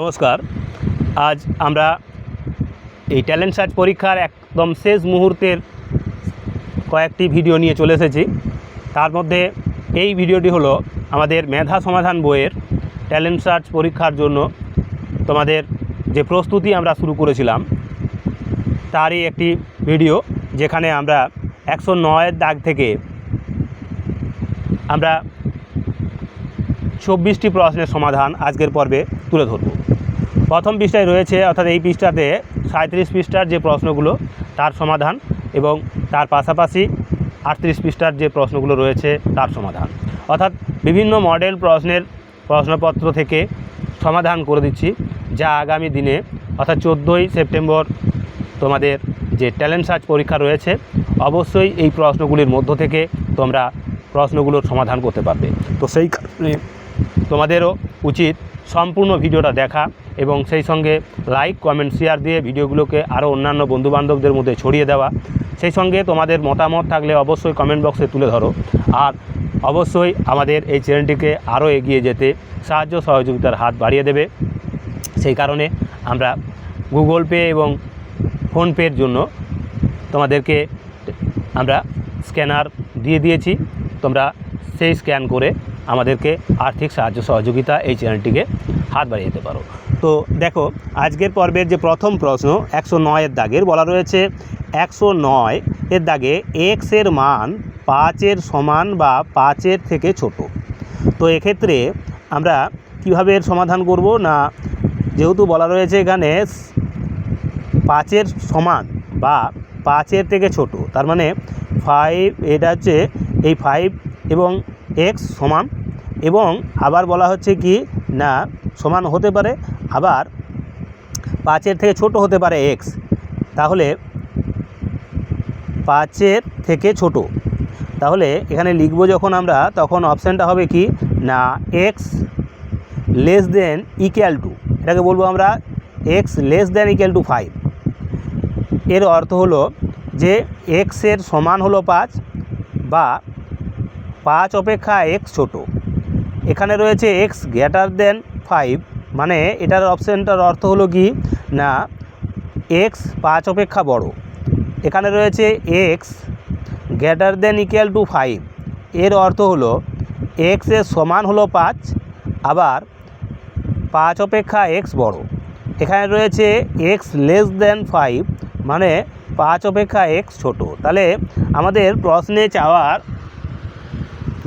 নমস্কার। আজ আমরা এই ট্যালেন্ট সার্চ পরীক্ষার একদম শেষ মুহূর্তের কয়েকটি ভিডিও নিয়ে চলে এসেছি। তার মধ্যে এই ভিডিওটি হলো আমাদের মেধা সমাধান বইয়ের ট্যালেন্ট সার্চ পরীক্ষার জন্য তোমাদের যে প্রস্তুতি আমরা শুরু করেছিলাম, তারই একটি ভিডিও যেখানে আমরা একশো নয়ের দাগ থেকে আমরা চব্বিশটি প্রশ্নের সমাধান আজকের পর্বে তুলে ধরব। প্রথম পৃষ্ঠায় রয়েছে, অর্থাৎ এই পৃষ্ঠাতে সাঁত্রিশ পৃষ্ঠার যে প্রশ্নগুলো, তার সমাধান এবং তার পাশাপাশি আটত্রিশ পৃষ্ঠার যে প্রশ্নগুলো রয়েছে, তার সমাধান। অর্থাৎ বিভিন্ন মডেল প্রশ্নের প্রশ্নপত্র থেকে সমাধান করে দিচ্ছি, যা আগামী দিনে, অর্থাৎ চোদ্দোই সেপ্টেম্বর তোমাদের যে ট্যালেন্ট সার্চ পরীক্ষা রয়েছে, অবশ্যই এই প্রশ্নগুলির মধ্য থেকে তোমরা প্রশ্নগুলোর সমাধান করতে পারবে। তো সেই কারণে তোমাদেরও উচিত সম্পূর্ণ ভিডিওটা দেখা এবং সেই সঙ্গে লাইক কমেন্ট শেয়ার দিয়ে ভিডিওগুলোকে আরও অন্যান্য বন্ধুবান্ধবদের মধ্যে ছড়িয়ে দেওয়া। সেই সঙ্গে তোমাদের মতামত থাকলে অবশ্যই কমেন্ট বক্সে তুলে ধরো। আর অবশ্যই আমাদের এই চ্যানেলটিকে আরও এগিয়ে যেতে সাহায্য সহযোগিতার হাত বাড়িয়ে দেবে। সেই কারণে আমরা গুগল পে এবং ফোনপের জন্য তোমাদেরকে আমরা স্ক্যানার দিয়ে দিয়েছি। তোমরা সেই স্ক্যান করে আমাদেরকে আর্থিক সাহায্য সহযোগিতা এই চ্যানেলটিকে হাত বাড়িয়ে দিতে পারো। তো দেখো, আজকের পর্বের যে প্রথম প্রশ্ন, একশো নয়ের দাগের, বলা রয়েছে একশো নয় এর দাগে এক্সের মান পাঁচের সমান বা পাঁচের থেকে ছোট। তো এক্ষেত্রে আমরা কীভাবে এর সমাধান করব না যেহেতু বলা রয়েছে এখানে পাঁচের সমান বা পাঁচের থেকে ছোট, তার মানে ফাইভ এটা হচ্ছে এই ফাইভ এবং এক্স সমান এবং আবার বলা হচ্ছে কি না সমান হতে পারে আবার পাঁচের থেকে ছোট হতে পারে এক্স তাহলে পাঁচের থেকে ছোট। তাহলে এখানে লিখব যখন আমরা, তখন অপশানটা হবে কি? না x less than equal to এটাকে বলব আমরা x less than equal to five এর অর্থ হলো যে এক্সের সমান হলো পাঁচ বা পাঁচ অপেক্ষা এক্স ছোট। এখানে রয়েছে এক্স গ্রেটার দেন ফাইভ মানে এটার অপশানটার অর্থ হলো কি? না এক্স পাঁচ অপেক্ষা বড়। এখানে রয়েছে x greater than equal to five এর অর্থ হলো এক্সের সমান হলো পাঁচ, আবার পাঁচ অপেক্ষা এক্স বড়। এখানে রয়েছে এক্স লেস দেন ফাইভ মানে পাঁচ অপেক্ষা এক্স ছোট। তাহলে আমাদের প্রশ্নে চাওয়ার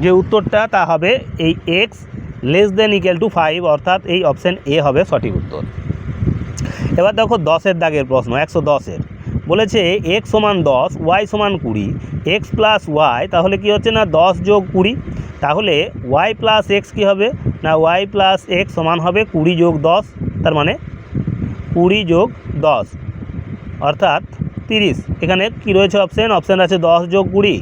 যে উত্তরটা তা হবে এই x less than equal to five অর্থাৎ এই অপশান এ হবে সঠিক উত্তর। এবার দেখো দশের দাগের প্রশ্ন, একশো দশের। বলেছে এক্স সমান দশ ওয়াই সমান কুড়ি এক্স প্লাস ওয়াই তাহলে কি হচ্ছে না, দশ যোগ কুড়ি? তাহলে ওয়াই প্লাস এক্স কী হবে? না ওয়াই প্লাস এক্স সমান হবে কুড়ি যোগ দশ, তার মানে কুড়ি যোগ দশ, অর্থাৎ তিরিশ। এখানে কি রয়েছে অপশান অপশান আছে দশ যোগ কুড়ি,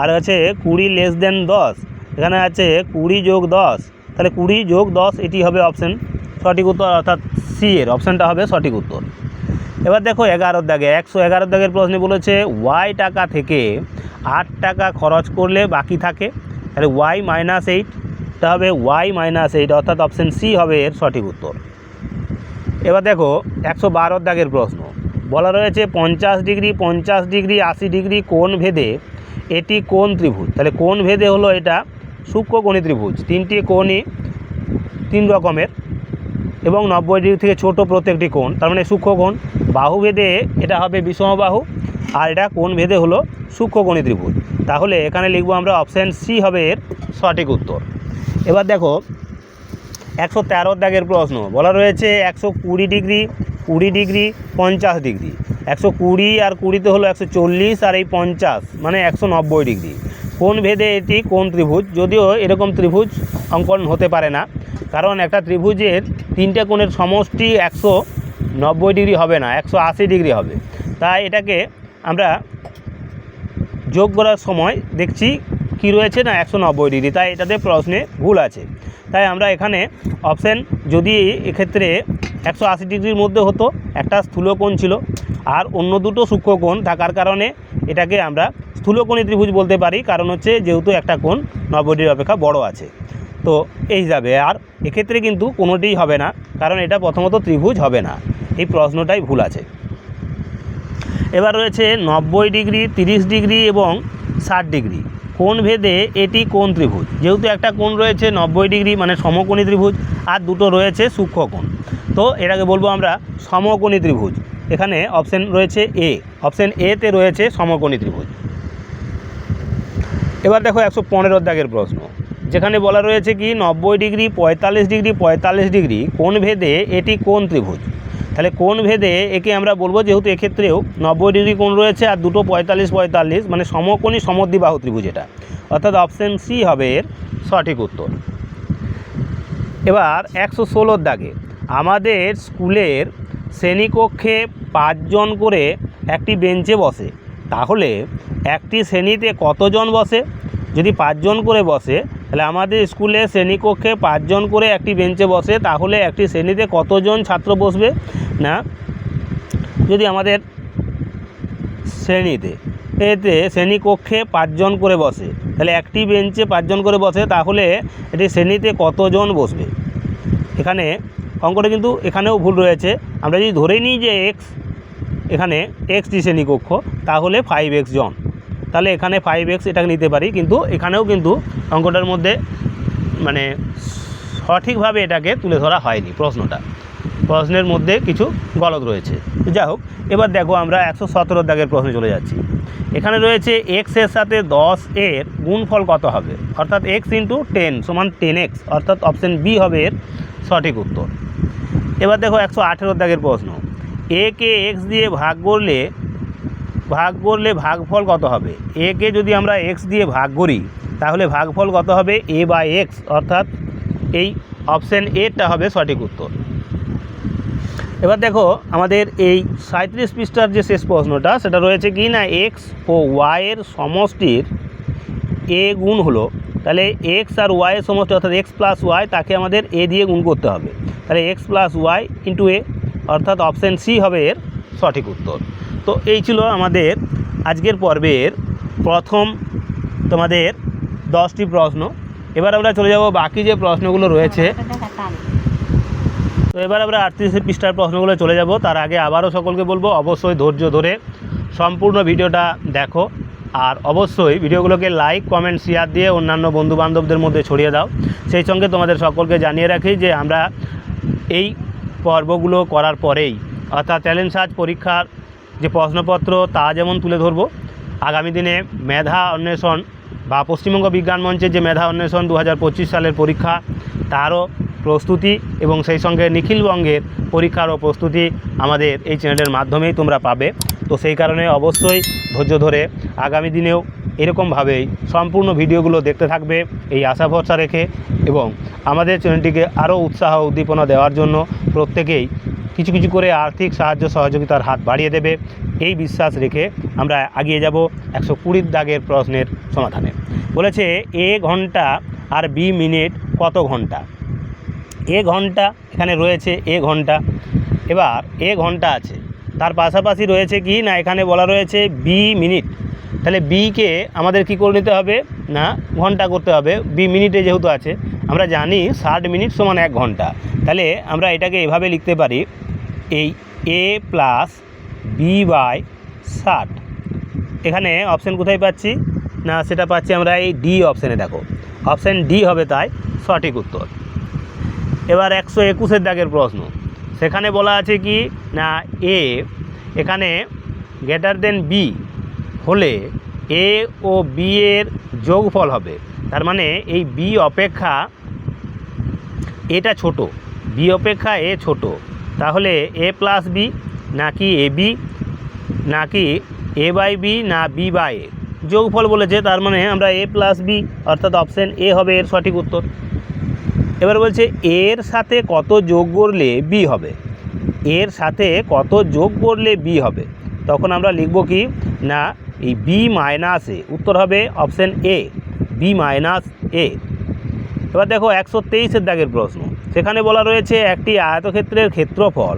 আর আছে কুড়ি লেস দেন দশ, এখানে আছে কুড়ি যোগ দশ। তাহলে কুড়ি যোগ দশ, এটি হবে অপশান সঠিক উত্তর, অর্থাৎ সি এর। অপশানটা হবে সঠিক উত্তর। এবার দেখো এগারোর দাগে, একশো এগারোর দাগের প্রশ্নে বলেছে ওয়াই টাকা থেকে আট টাকা খরচ করলে বাকি থাকে, তাহলে ওয়াই মাইনাস এইটটা হবে ওয়াই মাইনাস এইট অর্থাৎ অপশান সি হবে এর সঠিক উত্তর। এবার দেখো একশো বারোর দাগের প্রশ্ন। বলা রয়েছে পঞ্চাশ ডিগ্রি পঞ্চাশ ডিগ্রি, আশি ডিগ্রি কোণ ভেদে এটি কোণ ত্রিভুজ। তাহলে কোণ ভেদে হলো এটা সূক্ষ্মকোণী ত্রিভুজ। তিনটি কোণই তিন রকমের এবং নব্বই ডিগ্রি থেকে ছোট প্রত্যেকটি কোণ। তার মানে সূক্ষ্মকোণ বাহু ভেদে এটা হবে বিষমবাহু আর এটা কোণ ভেদে হলো সূক্ষ্ম সূক্ষ্মকোণী ত্রিভুজ। তাহলে এখানে লিখব আমরা অপশান সি হবে এর সঠিক উত্তর। এবার দেখো, একশো তেরো দাগের প্রশ্ন। বলা রয়েছে একশো কুড়ি ডিগ্রি কুড়ি ডিগ্রি, পঞ্চাশ ডিগ্রি। একশো কুড়ি আর কুড়িতে হলো একশো চল্লিশ আর এই পঞ্চাশ মানে একশো নব্বই ডিগ্রি। কোন ভেদে এটি কোন ত্রিভুজ? যদিও এরকম ত্রিভুজ অঙ্কন হতে পারে না, কারণ একটা ত্রিভুজের তিনটে কোণের সমষ্টি একশো নব্বই ডিগ্রি হবে না, একশো আশি ডিগ্রি হবে। তাই এটাকে আমরা যোগ করার সময় দেখছি কি রয়েছে না একশো নব্বই ডিগ্রি, তাই এটাতে প্রশ্নে ভুল আছে। তাই আমরা এখানে অপশান যদি এক্ষেত্রে একশো আশি ডিগ্রির মধ্যে হতো, একটা স্থূলকোণ ছিল আর অন্য দুটো সূক্ষ্মকোণ থাকার কারণে এটাকে আমরা স্থূলকোণী ত্রিভুজ বলতে পারি, কারণ হচ্ছে যেহেতু একটা কোণ নব্বই অপেক্ষা বড় আছে। তো এই হিসাবে আর এক্ষেত্রে কিন্তু কোনোটিই হবে না, কারণ এটা প্রথমত ত্রিভুজ হবে না। এই প্রশ্নটাই ভুল আছে। এবার রয়েছে নব্বই ডিগ্রি, তিরিশ ডিগ্রি এবং ষাট ডিগ্রি। কোন ভেদে এটি কোন ত্রিভুজ। যেহেতু একটা কোণ রয়েছে নব্বই ডিগ্রি মানে সমকোণী ত্রিভুজ, আর দুটো রয়েছে সূক্ষ্ম কোণ। তো এটাকে বলব আমরা সমকোণী ত্রিভুজ। এখানে অপশন রয়েছে এ অপশন এতে রয়েছে সমকোণী ত্রিভুজ। এবার দেখো একশো পনেরো দাগের প্রশ্ন। যেখানে বলা রয়েছে কি, নব্বই ডিগ্রি, পঁয়তাল্লিশ ডিগ্রি পঁয়তাল্লিশ ডিগ্রি, কোন ভেদে এটি কোন ত্রিভুজ? তাহলে কোন ভেদে একে আমরা বলব যেহেতু এক্ষেত্রেও নব্বই ডিগ্রি কোণ রয়েছে আর দুটো পঁয়তাল্লিশ পঁয়তাল্লিশ মানে সমকোণী সমদ্বিবাহু ত্রিভুজ এটা। অর্থাৎ অপশন সি হবে এর সঠিক উত্তর। এবার একশো ষোলোর দাগে আমাদের স্কুলের শ্রেণীকক্ষে পাঁচজন করে একটি বেঞ্চে বসে। তাহলে একটি শ্রেণীতে কতজন বসে? যদি পাঁচজন করে বসে, তাহলে আমাদের স্কুলে শ্রেণীকক্ষে পাঁচজন করে একটি বেঞ্চে বসে, তাহলে একটি শ্রেণীতে কতজন ছাত্র বসবে? না, যদি আমাদের শ্রেণীতে, এতে শ্রেণীকক্ষে পাঁচজন করে বসে, তাহলে একটি বেঞ্চে পাঁচজন করে বসে, তাহলে এটি শ্রেণীতে কতজন বসবে? এখানে অঙ্কটা কিন্তু এখানেও ভুল রয়েছে। আমরা যদি ধরে নিই যে এক্স এখানে এক্সটি শ্রেণীকক্ষ, তাহলে ফাইভ এক্স জন। তাহলে এখানে ফাইভ এক্স এটাকে নিতে পারি, কিন্তু এখানেও কিন্তু অঙ্কটার মধ্যে মানে সঠিকভাবে এটাকে তুলে ধরা হয়নি প্রশ্নটা। প্রশ্নের মধ্যে কিছু গলত রয়েছে। যাই হোক, এবার দেখো আমরা একশো সতেরো দাগের প্রশ্নে চলে যাচ্ছি। এখানে রয়েছে এক্সের সাথে দশ এর গুণফল কত হবে? অর্থাৎ এক্স ইন্টু টেন সমান টেন এক্স অর্থাৎ অপশান বি হবে এর সঠিক উত্তর। এবার দেখো একশো আঠেরো দাগের প্রশ্ন। এ কে এক্স দিয়ে ভাগ করলে ভাগ করলে ভাগফল কত হবে? এ কে যদি আমরা এক্স দিয়ে ভাগ করি, তাহলে ভাগফল কত হবে? এ বাই এক্স অর্থাৎ এই অপশন এটা হবে সঠিক উত্তর। এবার দেখো, আমাদের এই সাঁত্রিশ পৃষ্ঠার যে শেষ প্রশ্নটা, সেটা রয়েছে কি না? এক্স ও ওয়াইয়ের সমষ্টির এ গুণ হলো। তাহলে এক্স আর ওয়াইয়ের সমষ্টি, অর্থাৎ এক্স প্লাস ওয়াই তাকে আমাদের এ দিয়ে গুণ করতে হবে। তাহলে x plus y into A অর্থাৎ অপশান সি হবে এর সঠিক উত্তর। তো এই ছিল আমাদের আজকের পর্বের প্রথম তোমাদের দশটি প্রশ্ন। এবার আমরা চলে যাব বাকি যে প্রশ্নগুলো রয়েছে। তো এবার আমরা আটত্রিশ পৃষ্ঠার প্রশ্নগুলো চলে যাব। তার আগে আবারও সকলকে বলব, অবশ্যই ধৈর্য ধরে সম্পূর্ণ ভিডিওটা দেখো। আর অবশ্যই ভিডিওগুলোকে লাইক কমেন্ট শেয়ার দিয়ে অন্যান্য বন্ধু বান্ধবদের মধ্যে ছড়িয়ে দাও। সেই সঙ্গে তোমাদের সকলকে জানিয়ে রাখি যে আমরা এই পর্বগুলো করার পরেই, অর্থাৎ চ্যালেঞ্জ সার্চ পরীক্ষার যে প্রশ্নপত্র, তা যেমন তুলে ধরবো। আগামী দিনে মেধা অন্বেষণ বা পশ্চিমবঙ্গ বিজ্ঞান মঞ্চের যে মেধা অন্বেষণ দু হাজার পঁচিশ সালের পরীক্ষা, তারও প্রস্তুতি এবং সেই সঙ্গে নিখিলবঙ্গের পরীক্ষারও প্রস্তুতি আমাদের এই চ্যানেলের মাধ্যমেই তোমরা পাবে। তো সেই কারণে অবশ্যই ধৈর্য ধরে আগামী দিনেও এরকমভাবেই সম্পূর্ণ ভিডিওগুলো দেখতে থাকবে এই আশা ভরসা রেখে এবং আমাদের চ্যানেলটিকে আরও উৎসাহ উদ্দীপনা দেওয়ার জন্য প্রত্যেকেই কিছু কিছু করে আর্থিক সাহায্য সহযোগিতার হাত বাড়িয়ে দেবে। এই বিশ্বাস রেখে আমরা এগিয়ে যাব একশো কুড়ির দাগের প্রশ্নের সমাধানে। বলেছে, এ ঘণ্টা আর বি মিনিট কত ঘণ্টা? এ ঘণ্টা এখানে রয়েছে, এ ঘণ্টা। এবার, এ ঘণ্টা আছে। তার পাশাপাশি রয়েছে কি না? এখানে বলা রয়েছে বি মিনিট। তাহলে বিকে আমাদের কি করে নিতে হবে? না, ঘণ্টা করতে হবে। বি মিনিটে যেহেতু আছে, আমরা জানি ষাট মিনিট সমান এক ঘণ্টা। তাহলে আমরা এটাকে এভাবে লিখতে পারি, এই এ প্লাস বি বাই ষাট। এখানে অপশান কোথায় পাচ্ছি? না, সেটা পাচ্ছি আমরা এই ডি অপশানে দেখো। অপশান ডি হবে তাই, সঠিক উত্তর। এবার একশো একুশের দাগের প্রশ্ন। সেখানে বলা আছে কি? না এ এখানে গ্রেটার দেন বি হলে এ ও বি এর যোগফল হবে। তার মানে এই বি অপেক্ষা এটা ছোট। বি অপেক্ষা এ ছোট। তাহলে এ প্লাস বি নাকি এ বি নাকি এ বাই বি না বি বাই এ যোগফল বলেছে, তার মানে আমরা এ প্লাস বি অর্থাৎ অপশান এ হবে এর সঠিক উত্তর। এবার বলছে, এর সাথে কত যোগ করলে বি হবে? এর সাথে কত যোগ করলে বি হবে? তখন আমরা লিখব কি? না এই বি মাইনাস এ উত্তর হবে option A B minus A এবার দেখো একশো তেইশের দাগের প্রশ্ন। সেখানে বলা রয়েছে একটি আয়তক্ষেত্রের ক্ষেত্রফল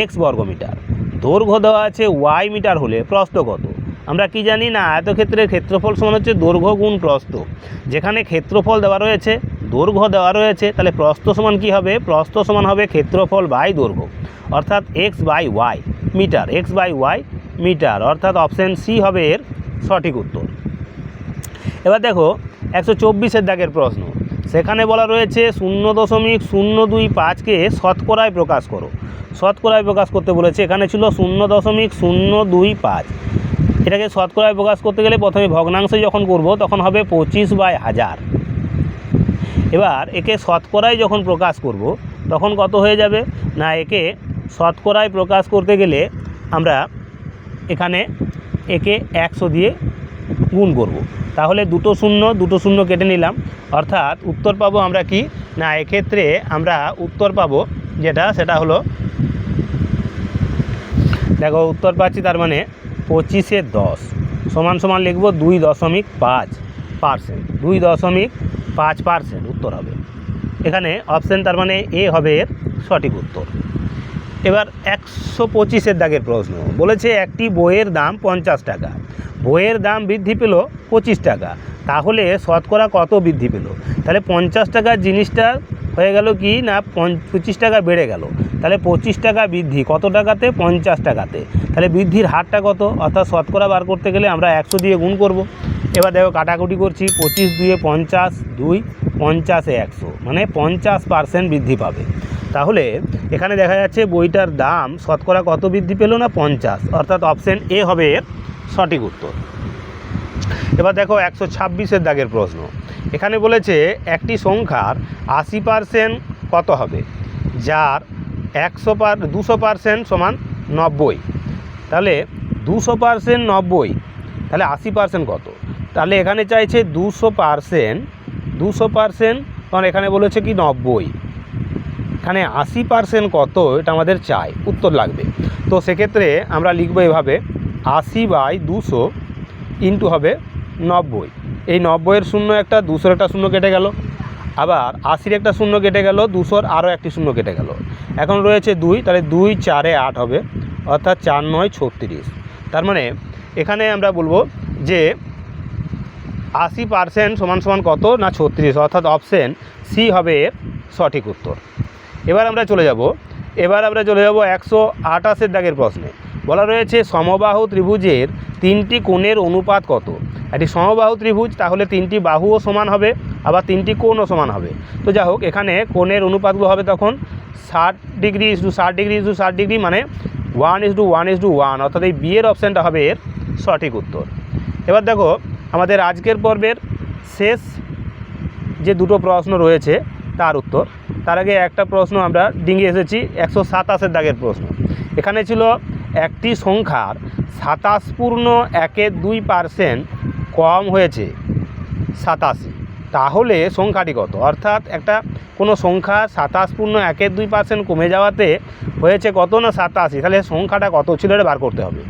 এক্স বর্গমিটার। দৈর্ঘ্য দেওয়া আছে ওয়াই মিটার হলে প্রস্থ কত? আমরা কি জানি না, আয়তক্ষেত্রের ক্ষেত্রফল সমান হচ্ছে দৈর্ঘ্য গুণ প্রস্থ। যেখানে ক্ষেত্রফল দেওয়া রয়েছে, দৈর্ঘ্য দেওয়া রয়েছে, তাহলে প্রস্থ সমান কী হবে? প্রস্থ সমান হবে ক্ষেত্রফল বাই দৈর্ঘ্য। অর্থাৎ x by y metre x by y metre, অর্থাৎ অপশান সি হবে এর সঠিক উত্তর। এবার দেখো, একশো চব্বিশের দাগের প্রশ্ন। সেখানে বলা রয়েছে শূন্য দশমিক শূন্য দুই পাঁচকে শতকরায় প্রকাশ করো। শতকরায় প্রকাশ করতে বলেছে, এখানে ছিল শূন্য দশমিক শূন্য দুই পাঁচ। এটাকে শতকরায় প্রকাশ করতে গেলে প্রথমে ভগ্নাংশে যখন করব, তখন হবে পঁচিশ বাই হাজার। এবার একে শতকরায় যখন প্রকাশ করব, তখন কত হয়ে যাবে? না, একে শতকরায় প্রকাশ করতে গেলে আমরা এখানে একে একশো দিয়ে গুণ করব। তাহলে দুটো শূন্য দুটো শূন্য কেটে নিলাম। অর্থাৎ উত্তর পাবো আমরা কি? না, এক্ষেত্রে আমরা উত্তর পাবো যেটা, সেটা হলো, দেখো উত্তর পাচ্ছি তার মানে পঁচিশে দশ। সমান সমান লিখব দুই দশমিক পাঁচ পার্সেন্ট। দুই দশমিক পাঁচ পার্সেন্ট উত্তর হবে। এখানে অপশান তার মানে এ হবে সঠিক উত্তর। এবার একশো পঁচিশের দাগের প্রশ্ন। বলেছে একটি বইয়ের দাম পঞ্চাশ টাকা। বইয়ের দাম বৃদ্ধি পেল পঁচিশ টাকা। তাহলে শতকরা কত বৃদ্ধি পেল? তাহলে পঞ্চাশ টাকার জিনিসটা হয়ে গেল কি না পঁচিশ টাকা বেড়ে গেল। তাহলে পঁচিশ টাকা বৃদ্ধি, কত টাকাতে? পঞ্চাশ টাকাতে। তাহলে বৃদ্ধির হারটা কত? অর্থাৎ শতকরা বার করতে গেলে আমরা একশো দিয়ে গুণ করব। এবার দেখো কাটাকুটি করছি, পঁচিশ দুয়ে পঞ্চাশ, দুই পঞ্চাশে একশো। মানে পঞ্চাশ পার্সেন্ট বৃদ্ধি পাবে। তাহলে এখানে দেখা যাচ্ছে বইটার দাম শতকরা কত বৃদ্ধি পেল না পঞ্চাশ? অর্থাৎ অপশন এ হবে এর সঠিক উত্তর। এবার দেখো একশো ছাব্বিশের দাগের প্রশ্ন। এখানে বলেছে একটি সংখ্যার আশি পার্সেন্ট কত হবে? যার একশো পার, দুশো পার্সেন্ট সমান নব্বই। তাহলে দুশো পার্সেন্ট নব্বই, তাহলে আশি পার্সেন্ট কত? তাহলে এখানে চাইছে দুশো পার্সেন্ট দুশো পার্সেন্ট কারণ এখানে বলেছে কি নব্বই। এখানে আশি পার্সেন্ট কত এটা আমাদের চাই, উত্তর লাগবে। তো সেক্ষেত্রে আমরা লিখব এভাবে, আশি বাই দুশো ইন্টু হবে নব্বই। এই নব্বইয়ের শূন্য একটা, দুশোর একটা শূন্য কেটে গেল। আবার আশির একটা শূন্য কেটে গেল, দুশোর আরও একটি শূন্য কেটে গেল। এখন রয়েছে দুই, তাহলে দুই চারে আট হবে, অর্থাৎ চার নয় ছত্রিশ। তার মানে এখানে আমরা বলব যে আশি পার্সেন্ট সমান সমান কত না ছত্রিশ, অর্থাৎ অপশন সি হবে সঠিক উত্তর। এবার আমরা চলে যাব। এবার আমরা চলে যাব একশো আটাশের দাগের প্রশ্নে। বলা রয়েছে সমবাহু ত্রিভুজের তিনটি কোণের অনুপাত কত? একটি সমবাহু ত্রিভুজ, তাহলে তিনটি বাহুও সমান হবে, আবার তিনটি কোণও সমান হবে। তো যাই হোক, এখানে কোণের অনুপাতগুলো হবে তখন ষাট ডিগ্রি ইস টু ষাট ডিগ্রি ইস টু ষাট ডিগ্রি মানে one is to one is to one, অর্থাৎ এই বিয়ের অপশানটা হবে এর সঠিক উত্তর। এবার দেখো, আমাদের আজকের পর্বের শেষ যে দুটো প্রশ্ন রয়েছে, তার উত্তর তার আগে একটা প্রশ্ন আমরা ডিঙে এসেছি, একশো সাতাশের দাগের প্রশ্ন। এখানে ছিল একটি সংখ্যার সাতাশ পূর্ণ একের দুই পার্সেন্ট কম হয়েছে, সাতাশি। তাহলে সংখ্যাটি কত? অর্থাৎ একটা, কোনো সংখ্যা সাতাশ পূর্ণ একের দুই পার্সেন্ট কমে যাওয়াতে হয়েছে কত না সাতাশি? তাহলে সংখ্যাটা কত ছিল এটা বার করতে হবে।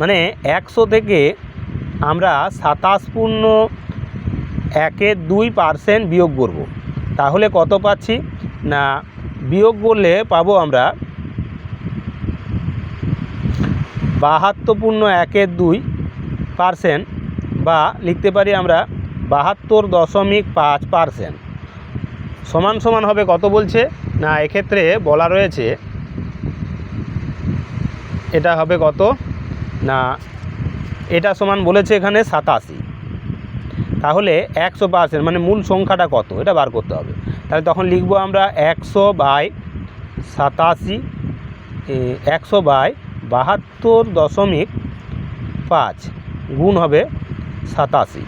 মানে একশো থেকে আমরা সাতাশ পূর্ণ দুই পার্সেন্ট বিয়োগ করব। তাহলে কত পাচ্ছি? না, বিয়োগ করলে পাবো আমরা বাহাত্তর পূর্ণ একের দুই পার্সেন্ট বা লিখতে পারি আমরা বাহাত্তর দশমিক পাঁচ পার্সেন্ট সমান সমান হবে কত বলছে? না, এক্ষেত্রে বলা রয়েছে এটা হবে কত? না, এটা সমান বলেছে এখানে সাতাশি। তাহলে একশো পার্সেন্ট মানে মূল সংখ্যাটা কত? এটা বার করতে হবে। তাহলে তখন লিখব আমরা একশো বাই সাতাশি একশো বাই বাহাত্তর দশমিক পাঁচ গুণ হবে সাতাশি।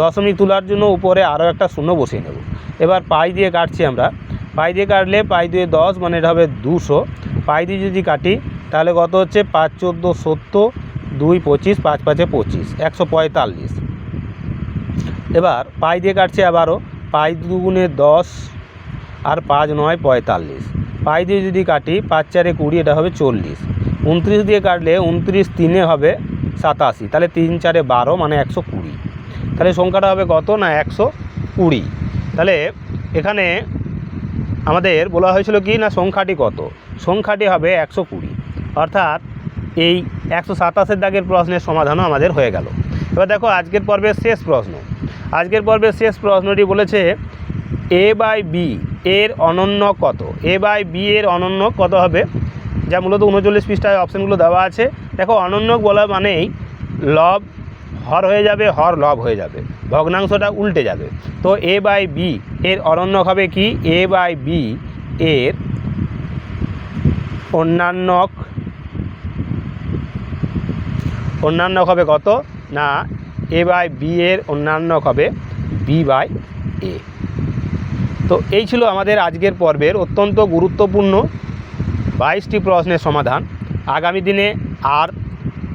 দশমিক তোলার জন্য উপরে আরও একটা শূন্য বসিয়ে নেব। এবার পাই দিয়ে কাটছি আমরা। পাই দিয়ে কাটলে পাই দিয়ে দশ মানে এটা হবে দুশো। পাই দিয়ে যদি কাটি, তাহলে কত হচ্ছে? পাঁচ চোদ্দ সত্তর, দুই পঁচিশ, পাঁচ পাঁচে পঁচিশ, একশো পঁয়তাল্লিশ। এবার পাই দিয়ে কাটছে আবারও পাই দুগুণে দশ আর পাঁচ নয় পঁয়তাল্লিশ। পাই দিয়ে যদি কাটি, পাঁচ চারে কুড়ি, এটা হবে চল্লিশ। উনত্রিশ দিয়ে কাটলে উনত্রিশ তিনে হবে সাতাশি। তাহলে তিন চারে বারো মানে একশো কুড়ি। তাহলে সংখ্যাটা হবে কত না একশো কুড়ি? তাহলে এখানে আমাদের বলা হয়েছিল কি না সংখ্যাটি কত? সংখ্যাটি হবে একশো কুড়ি। অর্থাৎ এই একশো সাতাশের দাগের প্রশ্নের সমাধানও আমাদের হয়ে গেল। এবার দেখো, আজকের পর্বের শেষ প্রশ্ন। আজকের পর্বের শেষ প্রশ্নটি বলেছে এ বাই বি এর অনন্য কত? এ বাই বি এর অনন্য কত হবে? যা মূলত উনচল্লিশ পৃষ্ঠায় অপশানগুলো দেওয়া আছে। দেখো অনন্য বলা মানেই লব, হর হয়ে যাবে, হর লব হয়ে যাবে। ভগ্নাংশটা উল্টে যাবে। তো এ বাই বি এর অনন্য হবে কি? এ বাই বি এর অন্যান্য অন্যান্য হবে কত? না এ বাই বি এর অন্যান্য হবে বি বাই এ তো এই ছিল আমাদের আজকের পর্বের অত্যন্ত গুরুত্বপূর্ণ বাইশটি প্রশ্নের সমাধান। আগামী দিনে আর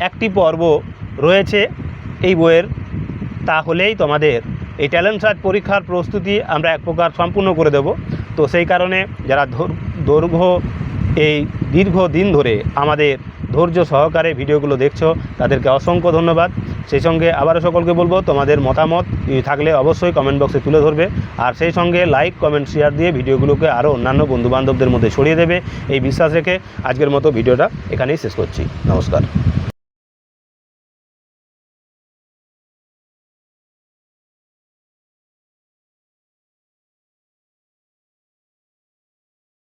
একটি পর্ব রয়েছে এই বইয়ের। তাহলেই তোমাদের এই ট্যালেন্ট সার্চ পরীক্ষার প্রস্তুতি আমরা এক প্রকার সম্পূর্ণ করে দেব। তো সেই কারণে যারা দৈর্ঘ্য এই দীর্ঘ দিন ধরে আমাদের ধৈর্য সহকারে ভিডিওগুলো দেখছ, তাদেরকে অসংখ্য ধন্যবাদ। সেই সঙ্গে আবারও সকলকে বলব, তোমাদের মতামত থাকলে অবশ্যই কমেন্ট বক্সে তুলে ধরবে। আর সেই সঙ্গে লাইক কমেন্ট শেয়ার দিয়ে ভিডিওগুলোকে আরও অন্যান্য বন্ধুবান্ধবদের মধ্যে ছড়িয়ে দেবে। এই বিশ্বাস রেখে আজকের মতো ভিডিওটা এখানেই শেষ করছি। নমস্কার।